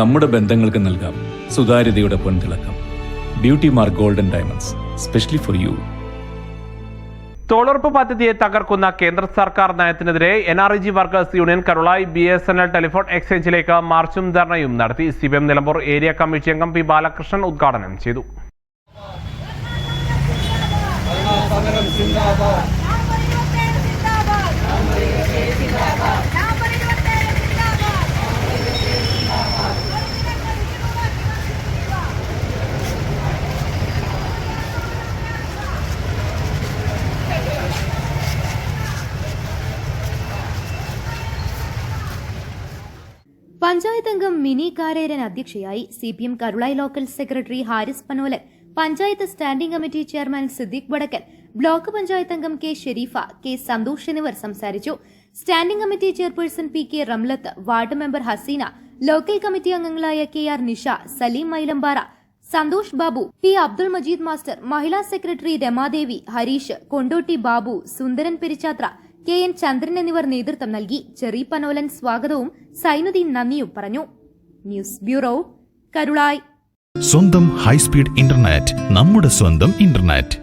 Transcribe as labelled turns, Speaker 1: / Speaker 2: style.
Speaker 1: നമ്മുടെ ബന്ധങ്ങൾക്ക് നൽകാം. സുതാര്യതയുടെ പൊൻതിളക്കം. Beauty mark golden diamonds specially for you
Speaker 2: തൊഴിലുറപ്പ് പദ്ധതിയെ തകർക്കുന്ന കേന്ദ്ര സർക്കാർ നയത്തിനെതിരെ N R E G workers union Karulayi B S N L telephone എക്സ്ചേഞ്ചിലേക്ക് മാർച്ചും ധർണയും നടത്തി. C P M Nilambur area committee അംഗം പി ബാലകൃഷ്ണൻ ഉദ്ഘാടനം ചെയ്തു.
Speaker 3: പഞ്ചായത്ത് അംഗം മിനി കാരേരൻ അധ്യക്ഷയായി C P M Karulayi local secretary Haris Panolan panchayat standing committee chairman Siddique Vadakkan block panchayat അംഗം K Shareefa K Santhosh എന്നിവർ സംസാരിച്ചു. Standing committee chairperson P K Ramlath ward member Haseena local committee അംഗങ്ങളായ K R Nisha Saleem Mylampara Santhosh Babu P Abdul Majeed master Mahila secretary Ramadevi Harish Kondotty Babu Sundaran Perichathra K N Chandran എന്നിവർ നേതൃത്വം നൽകി. ചെറി പനോലൻ സ്വാഗതവും സൈനുദ്ദീൻ നന്ദിയും പറഞ്ഞു. News bureau Karulayi.
Speaker 4: സ്വന്തം high speed internet നമ്മുടെ സ്വന്തം ഇന്റർനെറ്റ്.